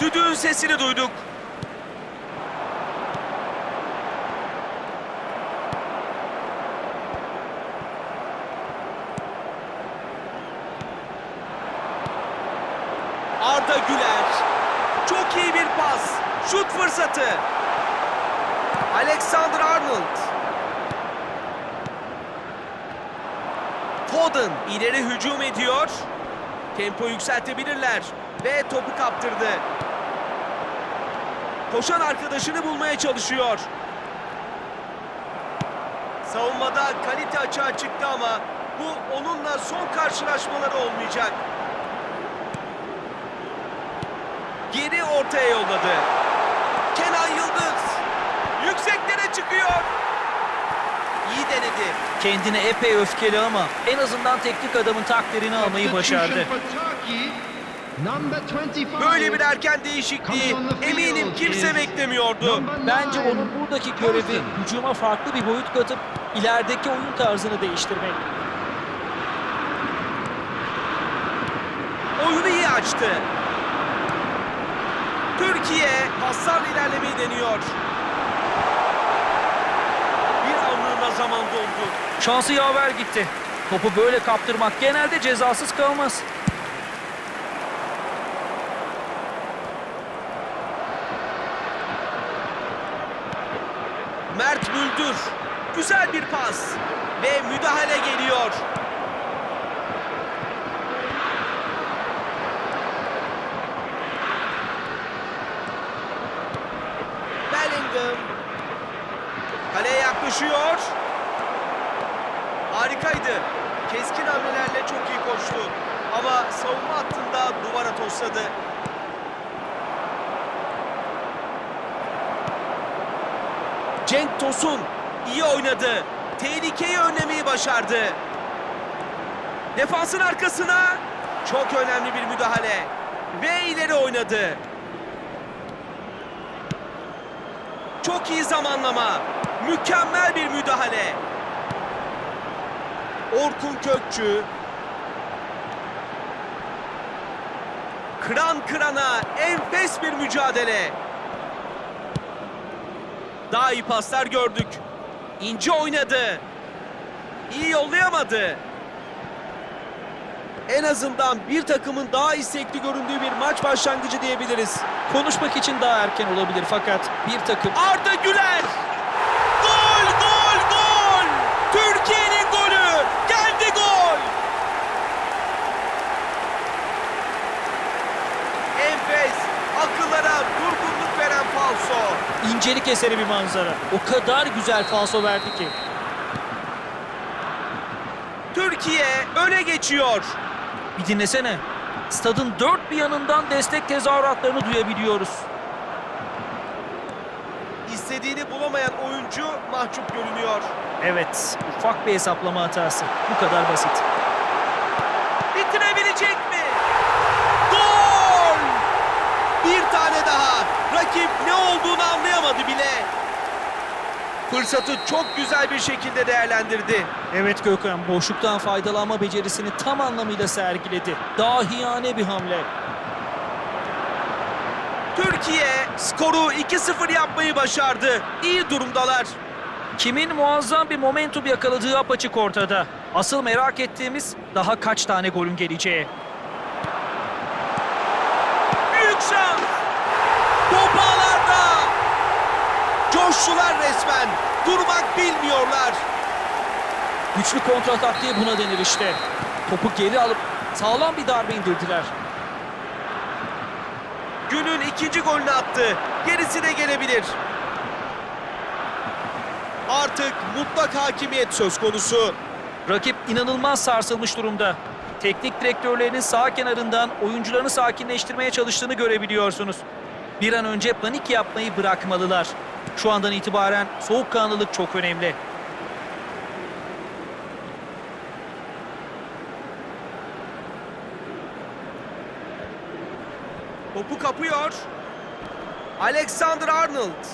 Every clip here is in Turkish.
Düdüğün sesini duyduk. Arda Güler. Çok iyi bir pas. Şut fırsatı. Alexander Arnold. Foden ileri hücum ediyor. Tempo yükseltebilirler ve topu kaptırdı. Koşan arkadaşını bulmaya çalışıyor. Savunmada kalite açığa çıktı ama bu onunla son karşılaşmaları olmayacak. Geri ortaya yolladı. Kenan Yıldız yükseklere çıkıyor. İyi denedi. Kendine epey öfkeli ama en azından teknik adamın takdirini almayı başardı. Böyle bir erken değişikliği eminim kimse beklemiyordu. Bence onun buradaki görevi hücuma farklı bir boyut katıp ilerideki oyun tarzını değiştirmek. Oyunu iyi açtı. Türkiye paslarla ilerlemeyi deniyor. Bir anlığına zaman dondu. Şansı yaver gitti. Topu böyle kaptırmak genelde cezasız kalmaz. Mert Müldür. Güzel bir pas. Ve müdahale geliyor. Bellingham. Kaleye yaklaşıyor. Harikaydı. Keskin hamlelerle çok iyi koştu. Ama savunma hattında duvara tosladı. Cenk Tosun iyi oynadı. Tehlikeyi önlemeyi başardı. Defansın arkasına çok önemli bir müdahale. Ve ileri oynadı. Çok iyi zamanlama. Mükemmel bir müdahale. Orkun Kökçü. Kıran kırana enfes bir mücadele. Daha iyi paslar gördük. İnce oynadı. İyi yollayamadı. En azından bir takımın daha istekli göründüğü bir maç başlangıcı diyebiliriz. Konuşmak için daha erken olabilir fakat bir takım Arda Güler! Gol, gol, gol! Türkiye'nin golü! Geldi gol! Enfes, akıllara durgunluk veren falso. İncelik eseri bir manzara. O kadar güzel falso verdi ki. Türkiye öne geçiyor. Bir dinlesene. Stadın dört bir yanından destek tezahüratlarını duyabiliyoruz. İstediğini bulamayan oyuncu mahcup görünüyor. Evet, ufak bir hesaplama hatası. Bu kadar basit. Bitirebilecek mi? Gol! Bir tane daha. Rakip ne olduğunu anlayamadı bile. Fırsatı çok güzel bir şekilde değerlendirdi. Evet Gökhan, boşluktan faydalanma becerisini tam anlamıyla sergiledi. Dahiyane bir hamle. Türkiye skoru 2-0 yapmayı başardı. İyi durumdalar. Kimin muazzam bir momentum yakaladığı apaçık ortada. Asıl merak ettiğimiz daha kaç tane golün geleceği. Büyük şans. Top ağlarda. Coştular resmen. Durmak bilmiyorlar. Güçlü kontrataktiği buna denir işte. Topu geri alıp sağlam bir darbe indirdiler. Günün ikinci golünü attı. Gerisi de gelebilir. Artık mutlak hakimiyet söz konusu. Rakip inanılmaz sarsılmış durumda. Teknik direktörlerinin sağ kenarından oyuncularını sakinleştirmeye çalıştığını görebiliyorsunuz. Bir an önce panik yapmayı bırakmalılar. Şu andan itibaren soğukkanlılık çok önemli. Topu kapıyor. Alexander Arnold.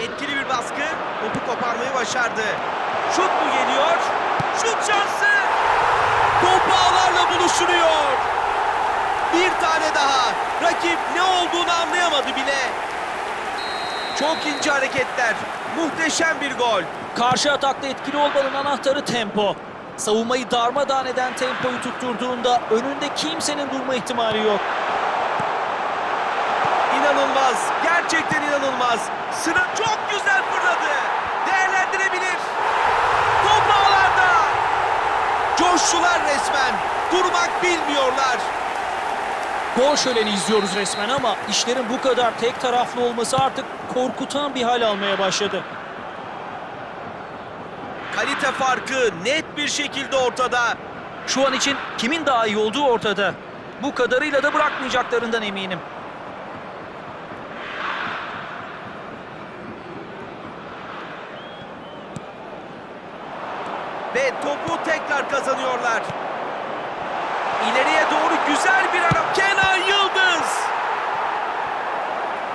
Etkili bir baskı. Topu koparmayı başardı. Şut mu geliyor? Şut şansı. Top ağlarla buluşturuyor. Bir tane daha. Rakip ne olduğunu anlayamadı bile. Çok ince hareketler. Muhteşem bir gol. Karşı atakta etkili olmanın anahtarı tempo. Savunmayı darmadağın eden tempoyu tutturduğunda önünde kimsenin durma ihtimali yok. İnanılmaz. Gerçekten inanılmaz. Sıra çok güzel fırladı. Değerlendirebilir. Top ağlarda. Coştular resmen. Durmak bilmiyorlar. Gol şöleni izliyoruz resmen ama işlerin bu kadar tek taraflı olması artık korkutan bir hal almaya başladı. Kalite farkı net bir şekilde ortada. Şu an için kimin daha iyi olduğu ortada. Bu kadarıyla da bırakmayacaklarından eminim. Ve topu tekrar kazanıyorlar. İleriye doğru güzel bir ara. Kenan Yıldız.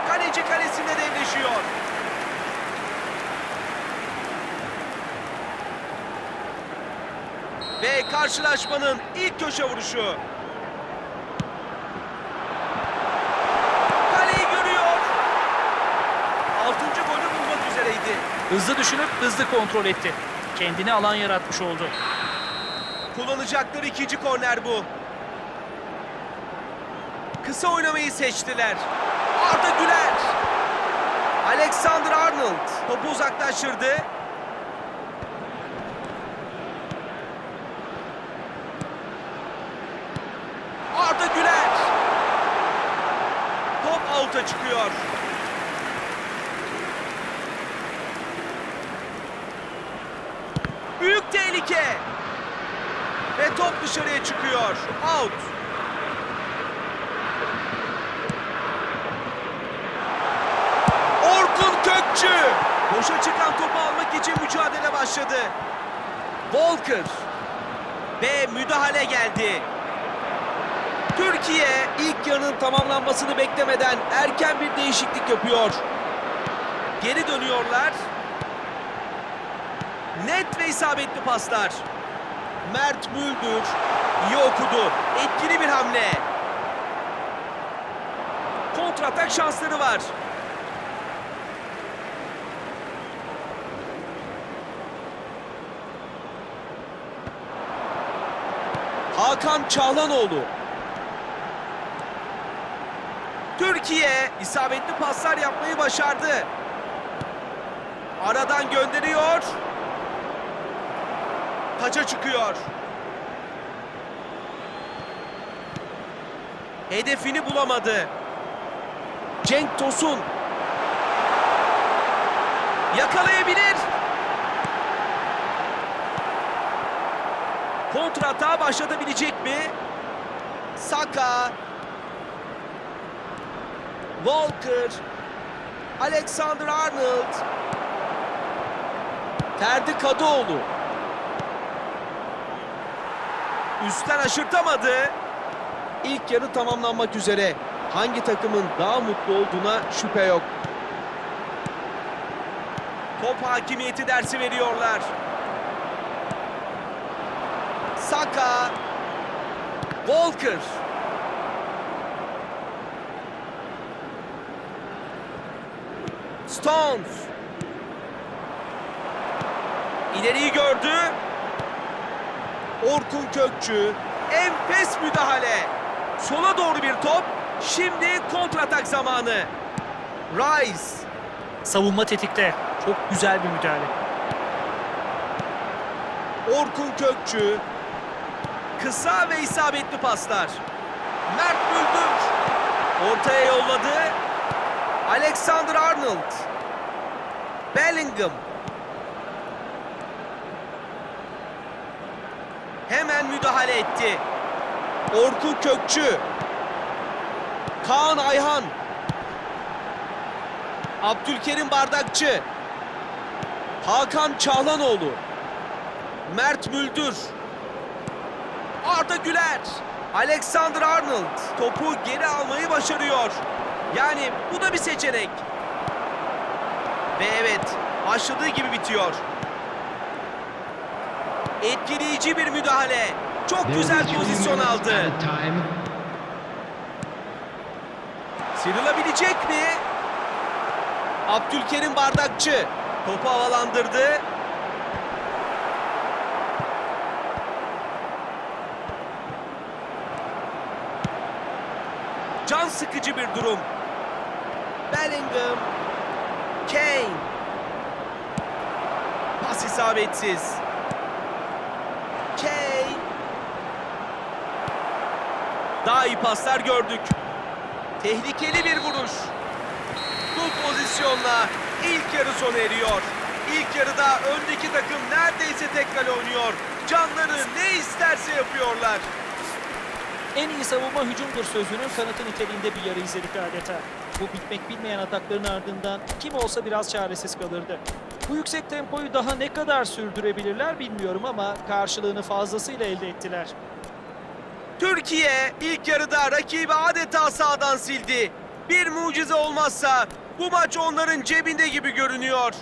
Kaleci kalesinde devleşiyor. Ve karşılaşmanın ilk köşe vuruşu. Kaleyi görüyor. Altıncı golü bulmak üzereydi. Hızlı düşünüp hızlı kontrol etti. Kendine alan yaratmış oldu. Kullanacakları ikinci korner bu. Kısa oynamayı seçtiler. Arda Güler. Alexander Arnold topu uzaklaştırdı. Arda Güler. Top out'a çıkıyor. Büyük tehlike. Ve top dışarıya çıkıyor. Out. Orkun Kökçü. Boşa çıkan topu almak için mücadele başladı. Walker. Ve müdahale geldi. Türkiye ilk yarının tamamlanmasını beklemeden erken bir değişiklik yapıyor. Geri dönüyorlar. Net ve isabetli paslar. Mert Müldür iyi okudu. Etkili bir hamle. Kontratak şansları var. Hakan Çağlanoğlu. Türkiye isabetli paslar yapmayı başardı. Aradan gönderiyor. Taça çıkıyor. Hedefini bulamadı. Cenk Tosun. Yakalayabilir. Kontrata başlatabilecek mi? Saka. Walker. Alexander Arnold. Ferdi Kadıoğlu. Üstten aşırtamadı. İlk yarı tamamlanmak üzere. Hangi takımın daha mutlu olduğuna şüphe yok. Top hakimiyeti dersi veriyorlar. Saka. Walker. Stones. İleriyi gördü. Orkun Kökçü. Enfes müdahale. Sola doğru bir top. Şimdi kontratak zamanı. Rice. Savunma tetikte. Çok güzel bir müdahale. Orkun Kökçü. Kısa ve isabetli paslar. Mert Müldür. Ortaya yolladı. Alexander Arnold. Bellingham. Hemen müdahale etti. Orkun Kökçü. Kaan Ayhan. Abdülkerim Bardakçı. Hakan Çağlanoğlu. Mert Müldür. Arda Güler. Alexander Arnold topu geri almayı başarıyor. Yani bu da bir seçenek. Ve evet başladığı gibi bitiyor. Etkileyici bir müdahale. Çok güzel pozisyon aldı. Sıyrılabilecek mi? Abdülkerim Bardakçı topu havalandırdı. Can sıkıcı bir durum. Bellingham. Kane. Pas isabetsiz. Kane. Daha iyi paslar gördük. Tehlikeli bir vuruş. Bu pozisyonla ilk yarı sona eriyor. İlk yarıda öndeki takım neredeyse tek kale oynuyor. Canları ne isterse yapıyorlar. En iyi savunma hücumdur sözünün kanıtı niteliğinde bir yarı izledik adeta. Bu bitmek bilmeyen atakların ardından kim olsa biraz çaresiz kalırdı. Bu yüksek tempoyu daha ne kadar sürdürebilirler bilmiyorum ama karşılığını fazlasıyla elde ettiler. Türkiye ilk yarıda rakibi adeta sağdan sildi. Bir mucize olmazsa bu maç onların cebinde gibi görünüyor.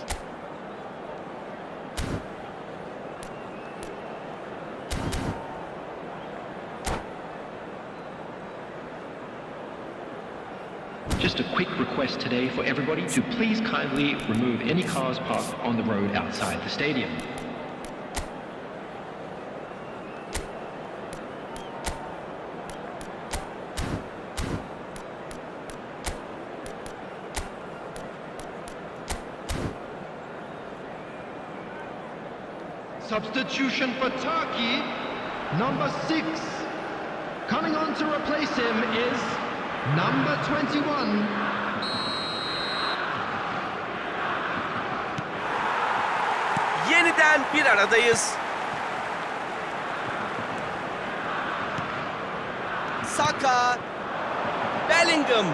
Request today for everybody to please kindly remove any cars parked on the road outside the stadium. Substitution for Turkey, number six. Coming on to replace him is number 21. bir aradayız. Saka. Bellingham.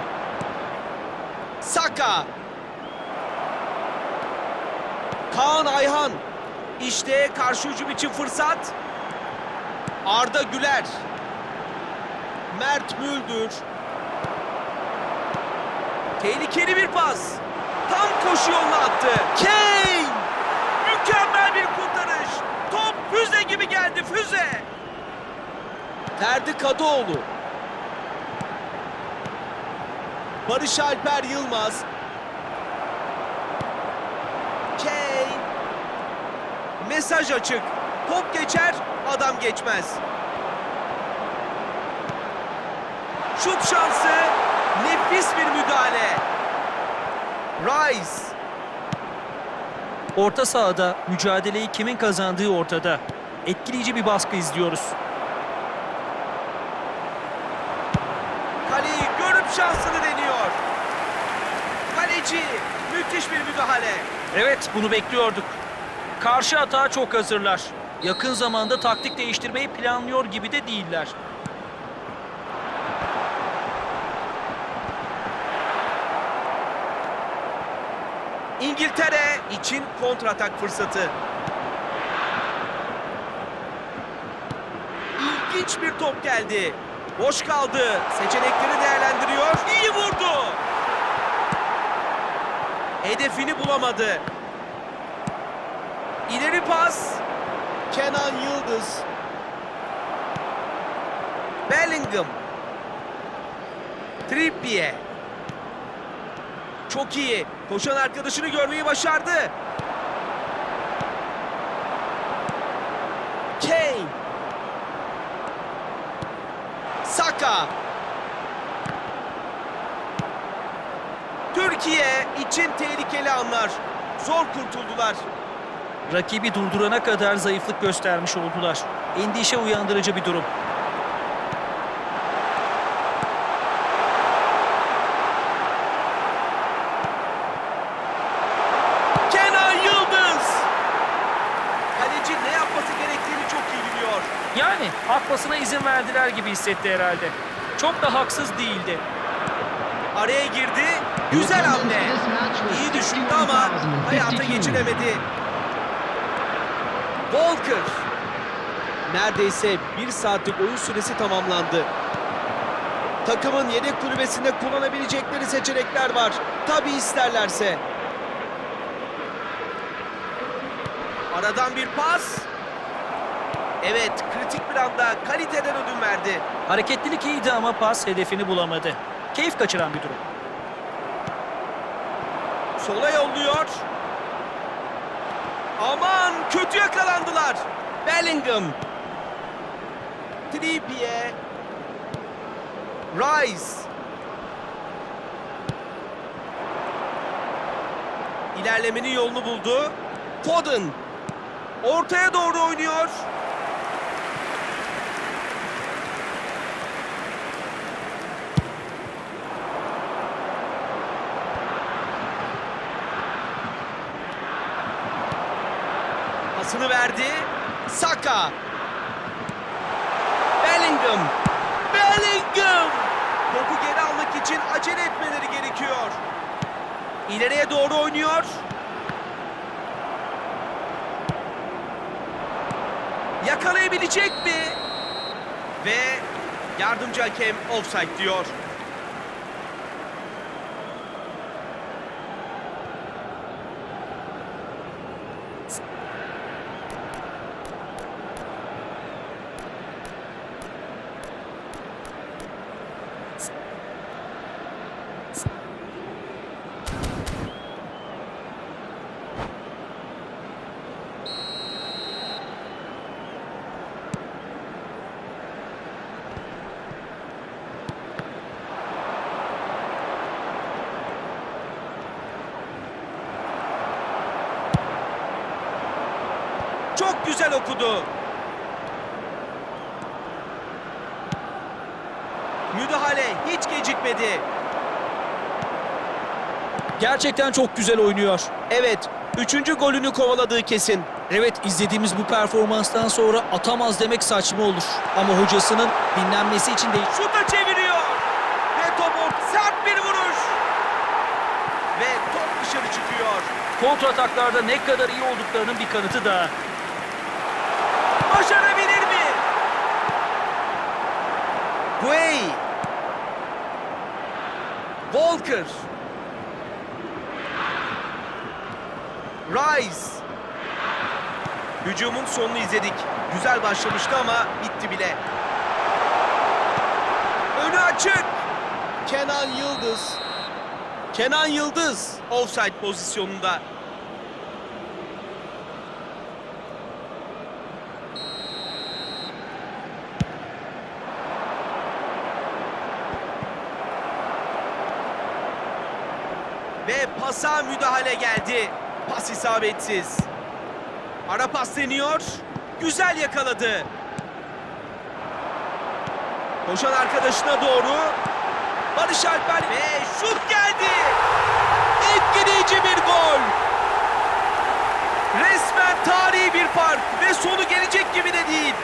Saka. Kaan Ayhan. İşte karşı hücum için fırsat. Arda Güler. Mert Müldür. Tehlikeli bir pas. Tam koşu yoluna attı. Kane! Mükemmel bir kurtarış. Top füze gibi geldi füze. Ferdi Kadıoğlu. Barış Alper Yılmaz. Kane. Mesaj açık. Top geçer, adam geçmez. Şut şansı. Nefis bir müdahale. Rice. Orta sahada mücadeleyi kimin kazandığı ortada. Etkileyici bir baskı izliyoruz. Kaleyi görüp şansını deniyor. Kaleci müthiş bir müdahale. Evet bunu bekliyorduk. Karşı atağa çok hazırlar. Yakın zamanda taktik değiştirmeyi planlıyor gibi de değiller. İngiltere için kontratak fırsatı. İlginç bir top geldi. Boş kaldı. Seçenekleri değerlendiriyor. İyi vurdu. Hedefini bulamadı. İleri pas. Kenan Yıldız. Bellingham. Trippier. Çok iyi. Koşan arkadaşını görmeyi başardı. Kane. Saka. Türkiye için tehlikeli anlar. Zor kurtuldular. Rakibi durdurana kadar zayıflık göstermiş oldular. Endişe uyandırıcı bir durum. Kenan Yıldız. Kaleci ne yapması gerektiğini çok iyi biliyor. Yani atmasına izin verdiler gibi hissetti herhalde. Çok da haksız değildi. Araya girdi. Güzel hamle. İyi düşündü ama hayata geçiremedi. Walker. Neredeyse bir saatlik oyun süresi tamamlandı. Takımın yedek kulübesinde kullanabilecekleri seçenekler var. Tabi isterlerse. Aradan bir pas. Evet, kritik bir anda kaliteden ödün verdi. Hareketlilik iyiydi ama pas hedefini bulamadı. Keyif kaçıran bir durum. Sola yolluyor. Aman kötü yakalandılar. Bellingham. Trippier. Rice. İlerlemenin yolunu buldu. Foden. Ortaya doğru oynuyor. Pasını verdi. Saka. Bellingham. Bellingham. Topu geri almak için acele etmeleri gerekiyor. İleriye doğru oynuyor. Yakalayabilecek mi? Ve yardımcı hakem offside diyor. Çok güzel okudu. Müdahale hiç gecikmedi. Gerçekten çok güzel oynuyor. Evet, üçüncü golünü kovaladığı kesin. Evet izlediğimiz bu performanstan sonra atamaz demek saçma olur. Ama hocasının dinlenmesi için değil. Şuta çeviriyor. Ve top ort- sert bir vuruş. Ve top dışarı çıkıyor. Kontrataklarda ne kadar iyi olduklarının bir kanıtı da. Walker. Rice. Hücumun sonunu izledik. Güzel başlamıştı ama bitti bile. Önü açık. Kenan Yıldız. Kenan Yıldız offside pozisyonunda. Ve pasa müdahale geldi. Pas isabetsiz. Ara pas deniyor. Güzel yakaladı. Koşan arkadaşına doğru. Barış Alper ve şut geldi. Etkileyici bir gol. Resmen tarihi bir fark ve sonu gelecek gibi de değil.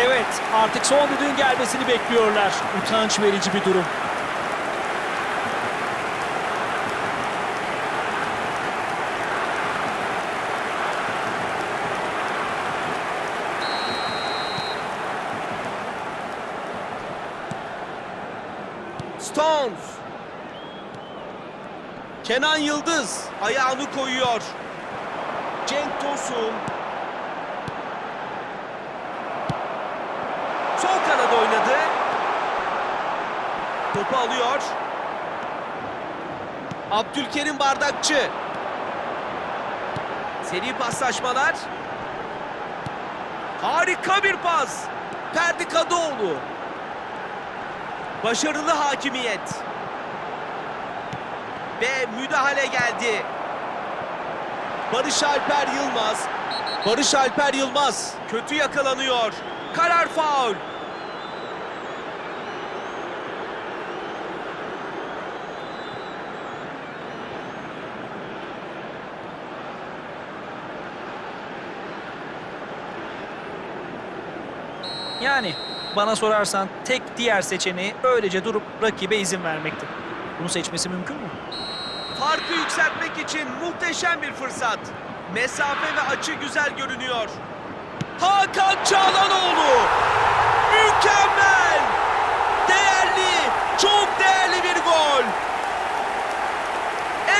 Evet artık son düdüğün gelmesini bekliyorlar. Utanç verici bir durum. Stones. Kenan Yıldız ayağını koyuyor. Cenk Tosun. Sol kanada oynadı. Topu alıyor. Abdülkerim Bardakçı. Seri paslaşmalar. Harika bir pas. Ferdi Kadıoğlu. Başarılı hakimiyet. Ve müdahale geldi. Barış Alper Yılmaz. Barış Alper Yılmaz kötü yakalanıyor. Karar faul. Yani bana sorarsan tek diğer seçeneği öylece durup rakibe izin vermekti. Bunu seçmesi mümkün mü? Farkı yükseltmek için muhteşem bir fırsat. Mesafe ve açı güzel görünüyor. Hakan Çağlanoğlu. Mükemmel. Değerli, çok değerli bir gol.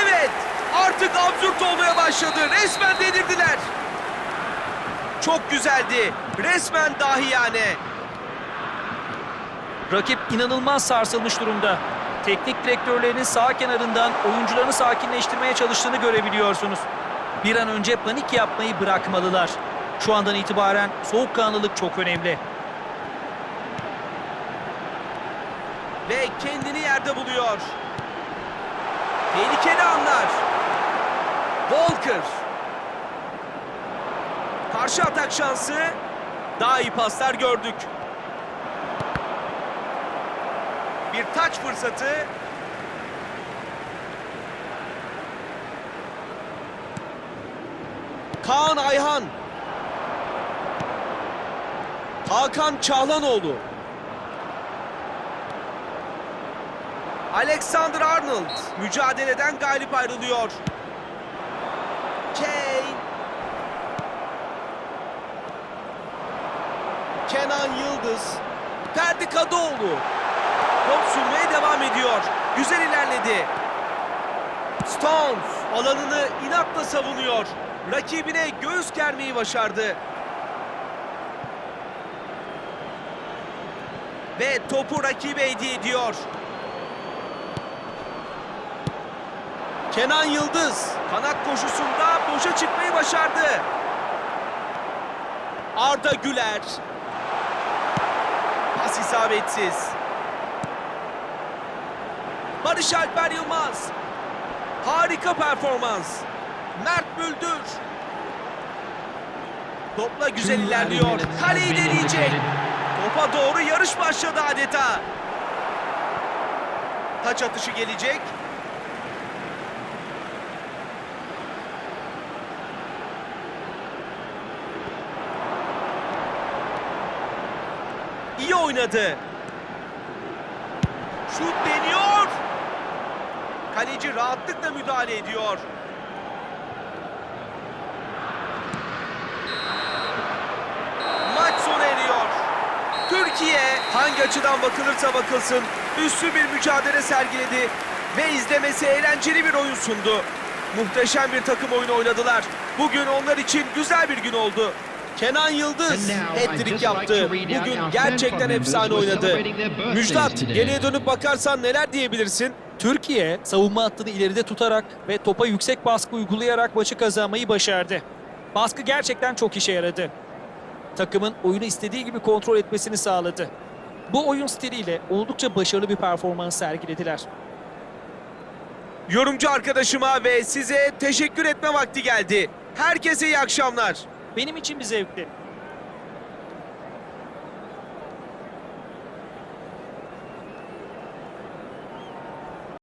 Evet, artık absürt olmaya başladı. Resmen dedirdiler. Çok güzeldi. Resmen dahiyane. Rakip inanılmaz sarsılmış durumda. Teknik direktörlerinin sağ kenarından oyuncularını sakinleştirmeye çalıştığını görebiliyorsunuz. Bir an önce panik yapmayı bırakmalılar. Şu andan itibaren soğukkanlılık çok önemli. Ve kendini yerde buluyor. Tehlikeli anlar. Walker. Karşı atak şansı. Daha iyi paslar gördük. Bir taç fırsatı. Kaan Ayhan. Hakan Çağlanoğlu. Alexander Arnold mücadeleden galip ayrılıyor. Kane. Kenan Yıldız. Ferdi Kadıoğlu. Top sürmeye devam ediyor. Güzel ilerledi. Stones alanını inatla savunuyor. Rakibine göğüs germeyi başardı. Ve topu rakibe hediye ediyor. Kenan Yıldız kanat koşusunda boşa çıkmayı başardı. Arda Güler. Pas isabetsiz. Barış Alper Yılmaz. Harika performans. Mert Müldür. Topla güzel ilerliyor. Kaleyi deneyecek. Topa doğru yarış başladı adeta. Taç atışı gelecek. İyi oynadı. Şut deniyor. Kaleci rahatlıkla müdahale ediyor. Maç sona eriyor. Türkiye hangi açıdan bakılırsa bakılsın üstü bir mücadele sergiledi ve izlemesi eğlenceli bir oyun sundu. Muhteşem bir takım oyunu oynadılar. Bugün onlar için güzel bir gün oldu. Kenan Yıldız hat-trick yaptı. Bugün gerçekten efsane oynadı. Müjdat, geriye dönüp bakarsan neler diyebilirsin? Türkiye savunma hattını ileride tutarak ve topa yüksek baskı uygulayarak maçı kazanmayı başardı. Baskı gerçekten çok işe yaradı. Takımın oyunu istediği gibi kontrol etmesini sağladı. Bu oyun stiliyle oldukça başarılı bir performans sergilediler. Yorumcu arkadaşıma ve size teşekkür etme vakti geldi. Herkese iyi akşamlar. Benim için bir zevkti.